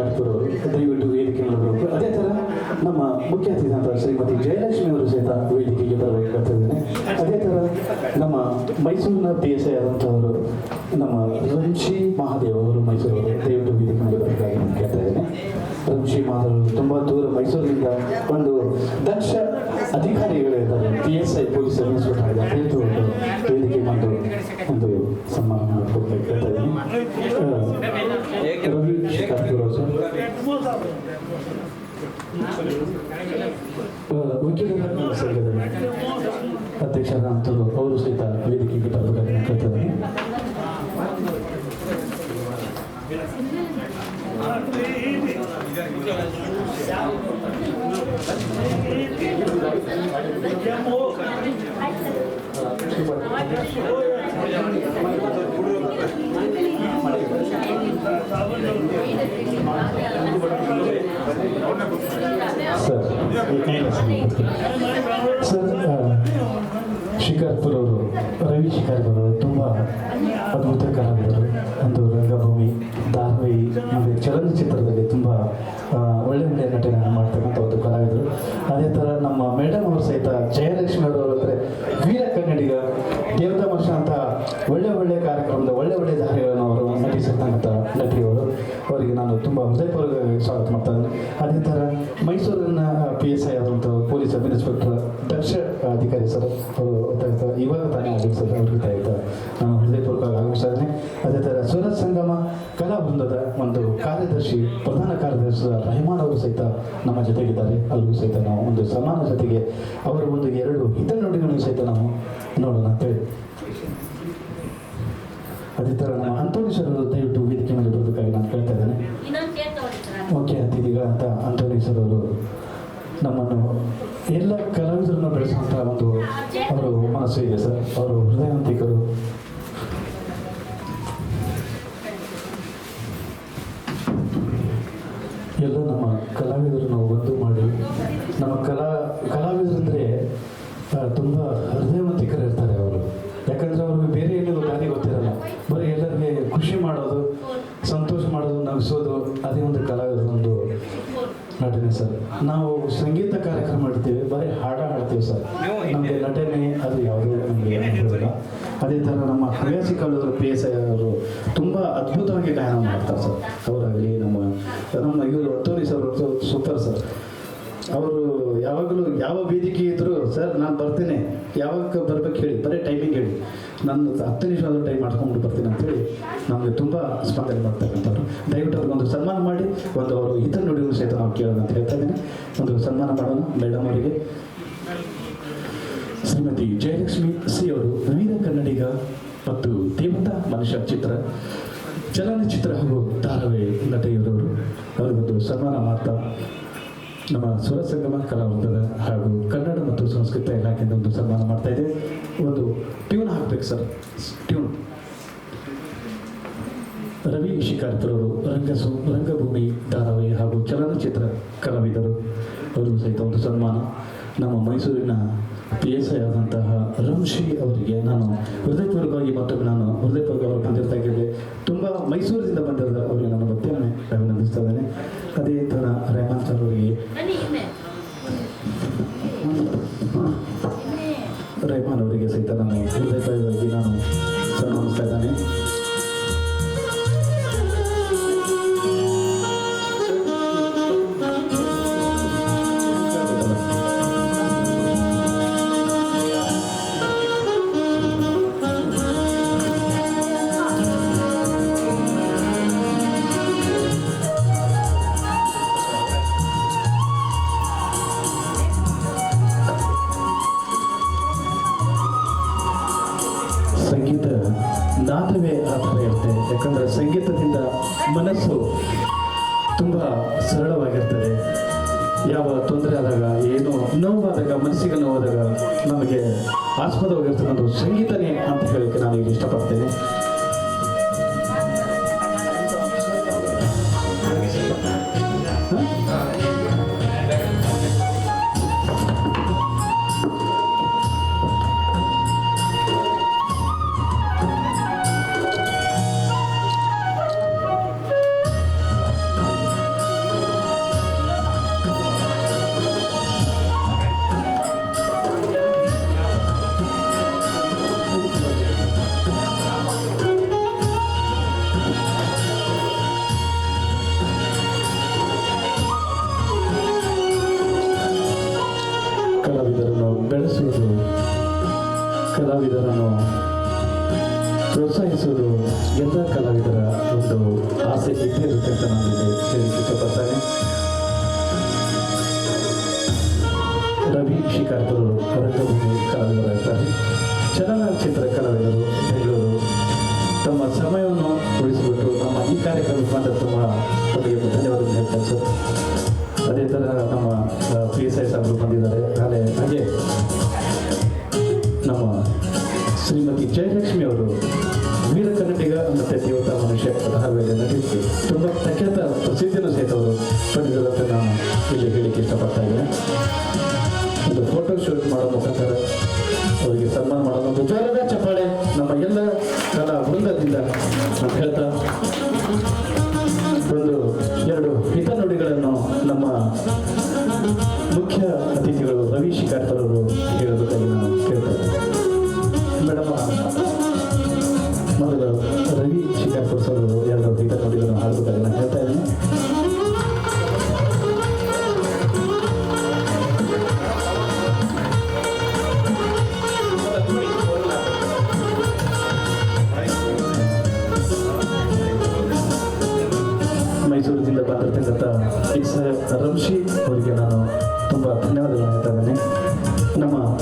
ಅವರು ದಯವಿಟ್ಟು ವೇದಿಕೆ ಮಾಡಬೇಕು ಅದೇ ಥರ ನಮ್ಮ ಮುಖ್ಯ ಅತಿಥಿ ಅಂತ ಶ್ರೀಮತಿ ಜಯಲಕ್ಷ್ಮಿ ಅವರು ಸಹಿತ ವೇದಿಕೆಗೆ ಬರಬೇಕಾಗ್ತದೆ ಅದೇ ಥರ ನಮ್ಮ ಮೈಸೂರಿನ ಪಿ ಎಸ್ ಐ ಆದಂಥವರು, ನಮ್ಮ ರಂಶಿ ಮಹಾದೇವ ಅವರು ಮೈಸೂರವರು ದಯವಿಟ್ಟು ವೇದಿಕೆ ಮೇಲೆ ಬರಬೇಕಾಗಿ ನಾನು ಕೇಳ್ತಾ ಇದ್ದೇನೆ. ರಂಶಿ ಮಹಾದೇವ್ ತುಂಬ ದೂರ ಮೈಸೂರಿನಿಂದ ಒಂದು ದಕ್ಷ ಅಧಿಕಾರಿಗಳಿದ್ದಾರೆ. P S I police inspector ವೇದಿಕೆ ಬಂದು ಒಂದು ಸನ್ಮಾನ ಮಾಡಿಕೊಡ್ಬೇಕು ಕೇಳ್ತಾ ಇದ್ದೀನಿ ಆ, ರವಿ ಶಿಕಾರ್ಪುರ ಅವರು ಸರ್ ಆ, ವಕೀಲರ ಸಂಘದ ಅಧ್ಯಕ್ಷರಾದಂಥವರು ಅವರು ಸಹಿತ ವೇದಿಕೆಗೆ ಬರಬೇಕಾಗಿ ನಾನು ಕೇಳ್ತಾ ಇದ್ದೀನಿ ಸರ್ ಅವರು ರವಿ ಶಿಕಾರ್ಪುರ ಅವರು ತುಂಬ ಅದ್ಭುತ ಕಲಾವಿದರು. ಒಂದು ರಂಗಭೂಮಿ ಧಾರಾವಾಹಿ ಮತ್ತು ಚಲನಚಿತ್ರದಲ್ಲಿ ತುಂಬ ಒಳ್ಳೆ ಒಳ್ಳೆಯ ನಟನೆಯನ್ನು ಮಾಡ್ತಕ್ಕಂಥ ಒಂದು ಕಲಾವಿದರು. ಅದೇ ಥರ ನಮ್ಮ ಮೇಡಮ್ ಅವರು ಸಹಿತ ಜಯಲಕ್ಷ್ಮಿ ಅವರು ಅಂದರೆ ವೀರ ಕನ್ನಡಿಗ ದೇವತಾ ಅಂತ ಒಳ್ಳೆ ಒಳ್ಳೆ ಕಾರ್ಯಕ್ರಮದ ಒಳ್ಳೆ ಒಳ್ಳೆ ದಾರಿಗಳನ್ನು ಅವರು ನಟಿಸಿರ್ತಕ್ಕಂಥ ನಟಿಯವರು. ಅವರಿಗೆ ನಾನು ತುಂಬ ಹೃದಯಪೂರ್ವಕವಾಗಿ ಸ್ವಾಗತ ಮಾಡ್ತಾನೆ. ಅದೇ ಥರ ಪಿ ಎಸ್ ಐ ಆದಂಥ ಪೊಲೀಸ್ ಸಬ್ ಇನ್ಸ್ಪೆಕ್ಟರ್ ದಕ್ಷ ಅಧಿಕಾರಿ ಸರ್ ಅವರು ಇವಾಗ ತಾನೇ ಆಗಿದ್ದು ಸರ್ ಅವ್ರಿಗೆ ನಾನು ಹೃದಯಪೂರ್ವಕ ಆಗಮಿಸ್ತಾ ಇದ್ದೀನಿ ಅದೇ ಥರ ಸೂರತ್ ಸಂಗಮ ಕಲಾ ವೃಂದದ ಒಂದು ಕಾರ್ಯದರ್ಶಿ ಪ್ರಧಾನ ಕಾರ್ಯದರ್ಶಿ ರಹಿಮಾನ್ ಅವರು ಸಹಿತ ನಮ್ಮ ಜೊತೆಗಿದ್ದಾರೆ. ಅಲ್ಲಿಗೂ ಸಹಿತ ನಾವು ಒಂದು ಸಮಾನ ಜೊತೆಗೆ ಅವರ ಒಂದು ಎರಡು ಹಿತನುಡಿಗಳನ್ನು ಸಹಿತ ನಾವು ನೋಡೋಣ ಅಂತೇಳಿ ಅದೇ ಥರ ನಮ್ಮ ಅಂತೋನಿ ಸರ್ ದಯವಿಟ್ಟು ವೇದಿಕೆ ಮೇಲೆ ಬರೋದಕ್ಕಾಗಿ ನಾನು ಕೇಳ್ತಾ ಇದ್ದೇನೆ. ಮುಖ್ಯ ಅತಿಥಿಗಳಂತ ನಮ್ಮನ್ನು ಎಲ್ಲ ಕಲಾವಿದರನ್ನು ಬೆಳೆಸುವಂಥ ಒಂದು ಅವರು ಮನಸ್ಸು ಇದೆ ಸರ್. ಅವರು ಹೃದಯವಂತಿಕರು. ಎಲ್ಲ ನಮ್ಮ ಕಲಾವಿದರು ನಾವು ಒಂದು ಮಾಡಿ, ನಮ್ಮ ಕಲಾ, ಕಲಾವಿದರಂದರೆ ತುಂಬ ಹೃದಯವಂತಿಕರು ಇರ್ತಾರೆ ಅವರು. ಯಾಕಂದ್ರೆ ಅವ್ರಿಗೆ ಬೇರೆ ಏನಿಲ್ಲ ದಾರಿ ಗೊತ್ತಿರಲ್ಲ. ಬರೀ ಎಲ್ಲರಿಗೆ ಖುಷಿ ಮಾಡೋದು, ಸಂತೋಷ ಮಾಡೋದು, ನಗಿಸೋದು, ಅದೇ ಒಂದು ಕಲಾವಿದರ ಒಂದು ನಟನೆ ಸರ್. ನಾವು ಸಂಗೀತ ಕಾರ್ಯಕ್ರಮ ಮಾಡ್ತೀವಿ. ಬರೀ ಹಾಡ ಹಾಡ್ತೀವಿ ಸರ್ ನಮಗೆ ನಟನೆ ಅದು ಯಾವುದೂ ನಮಗೆ ಅದೇ ಥರ ನಮ್ಮ ಹವ್ಯಾಸಿ ಕಲಾವಿದರು ಪಿ ಎಸ್ ಐ ಅವರು ತುಂಬ ಅದ್ಭುತವಾಗಿ ಗಾಯನ ಮಾಡ್ತಾರೆ ಸರ್. ಅವರಾಗಲಿ ನಮ್ಮ ನಮ್ಮ ಇವರು ಅತ್ತೋರಿ ಸರ್ ಅವರು ಸೂಪರ್ ಸರ್. ಅವರು ಯಾವಾಗಲೂ ಯಾವ ವೇದಿಕೆ ಇದ್ರು ಸರ್ ನಾನು ಬರ್ತೇನೆ. ಯಾವಾಗ ಬರ್ಬೇಕು ಹೇಳಿ ಬರೀ ಟೈಮಿಂಗ್ ಹೇಳಿ. ನಾನು ಹತ್ತು ನಿಮಿಷ ಆದರೂ ಟೈಮ್ ಮಾಡ್ಕೊಂಡು ಬರ್ತೀನಿ ಅಂತೇಳಿ ನಮಗೆ ತುಂಬ ಸ್ಪಂದನೆ ಮಾಡ್ತಕ್ಕಂಥವ್ರು ದಯವಿಟ್ಟು ಸನ್ಮಾನ ಮಾಡಿ ಒಂದು ಅವರು ಇತರ ನುಡಿಯನ್ನು ಸಹಿತ ನಾವು ಕೇಳೋಣ ಅಂತ ಹೇಳ್ತಾ ಇದ್ದೀನಿ. ಒಂದು ಸನ್ಮಾನ ಮಾಡೋಣ, ಮೇಡಮ್ ಅವರಿಗೆ. ಶ್ರೀಮತಿ ಜಯಲಕ್ಷ್ಮಿ ಸಿ ಅವರು ವೀರ ಕನ್ನಡಿಗ ಮತ್ತು ದೇವತಾ ಮನುಷ್ಯ ಚಿತ್ರ, ಚಲನಚಿತ್ರ ಹಾಗೂ ಧಾರಾವಾಹಿ ನಟಿಯರವರು ಅವರಿಗೊಂದು ಸನ್ಮಾನ ಮಾಡ್ತಾ ನಮ್ಮ ಸ್ವರ ಸಂಗಮ ಹಾಗೂ ಕನ್ನಡ ಮತ್ತು ಸಂಸ್ಕೃತ ಇಲಾಖೆಯಿಂದ ಒಂದು ಸನ್ಮಾನ ಮಾಡ್ತಾ ಇದೆ. ಒಂದು ಟ್ಯೂನ್ ಹಾಕ್ಬೇಕು ಸರ್. ಟ್ಯೂನ್ ರಂಗ ರಂಗಭೂಮಿ ಧಾರಾವಾಹಿ ಹಾಗೂ ಚಲನಚಿತ್ರ ಕಲಾವಿದರು. ಅವರು ಸಹಿತ ಒಂದು ಸನ್ಮಾನ. ನಮ್ಮ ಮೈಸೂರಿನ ಪಿ ಎಸ್ ಐ ಆದಂತಹ ರಂಶಿ ಅವರಿಗೆ ನಾನು ಹೃದಯಪೂರ್ವಕವಾಗಿ ಮತ್ತು ನಾನು ಹೃದಯಪೂರ್ವಕ ಅವರು ಬಂದಿರ್ತಾಗಿದ್ದೆ ತುಂಬ ಮೈಸೂರಿನಿಂದ ಬಂದಿರೋದು ಅವರಿಗೆ ನಾನು ಮತ್ತೊಮ್ಮೆ ಅಭಿನಂದಿಸ್ತಾ ಇದ್ದೇನೆ. ಅದೇ ಥರ ಸರ್ ಅವರಿಗೆ ಸಂಗೀತದಿಂದ ಮನಸ್ಸು ತುಂಬ ಸರಳವಾಗಿರ್ತದೆ. ಯಾವ ತೊಂದರೆ ಆದಾಗ, ಏನೋ ನೋವಾದಾಗ, ಮನಸ್ಸಿಗೆ ನೋವಾದಾಗ ನಮಗೆ ಆಸ್ಪದವಾಗಿರ್ತಕ್ಕಂಥ ಸಂಗೀತನೇ ಅಂತ ಹೇಳೋಕ್ಕೆ ನಾನು ಇಷ್ಟಪಡ್ತೇನೆ ಕಲಾವಿದರನ್ನು ಪ್ರೋತ್ಸಾಹಿಸುವುದು ಎಲ್ಲ ಕಲಾವಿದರ ಒಂದು ಆಸೆ ಇದ್ದೇ ಇರುತ್ತೆ ಅಂತ ನಾನು ಇಲ್ಲಿ ಹೇಳಲಿಕ್ಕೆ ಇಷ್ಟಪಡ್ತೇನೆ ರವಿ ಶಿಕಾರ್ಪುರು ರಂಗಭೂಮಿ ಕಲಾವಿದರಾಗಿದ್ದಾರೆ ಚಲನಚಿತ್ರ ಕಲಾವಿದರು ಬೆಂಗಳೂರು ತಮ್ಮ ಸಮಯವನ್ನು ಉಳಿಸಿಬಿಟ್ಟು ನಮ್ಮ ಈ ಕಾರ್ಯಕ್ರಮಕ್ಕೆ ಬಂದ ತುಂಬ ಅವರಿಗೆ ಧನ್ಯವಾದ ಹೇಳ್ತಾರೆ ಸರ್ ಅದೇ ಥರ ನಮ್ಮ ಪಿ ಎಸ್ ಐ ಸಾಹೇಬರು ಇಲ್ಲಿ ಹೇಳಿಕ್ಕೆ ಇಷ್ಟಪಡ್ತಾ ಇದ್ದೇನೆ. ಒಂದು ಫೋಟೋ ಶೂಟ್ ಮಾಡೋ ಮುಖಾಂತರ ಅವರಿಗೆ ಸನ್ಮಾನ ಮಾಡೋದೊಂದು ಜೋರದ ಚಪ್ಪಾಳೆ ನಮ್ಮ ಎಲ್ಲ ಕಲಾ ವೃಂದದಿಂದ ಅಂತ ಹೇಳ್ತಾ, ಒಂದು ಎರಡು ಹಿತನುಡಿಗಳನ್ನು ನಮ್ಮ ಮುಖ್ಯ ಅತಿಥಿಗಳು ರವಿ ಶಿಕಾರ್ತರವರು ಹೇಳಬೇಕಾಗಿ ನಾನು ಕೇಳ್ತಾ ಮೈಸೂರಿನಿಂದ ಇಸ್ ರಂಶಿ ಅವರಿಗೆ ನಾನು ತುಂಬ ಧನ್ಯವಾದಗಳನ್ನು ಹೇಳ್ತಾ ಇದ್ದೇನೆ. ನಮ್ಮ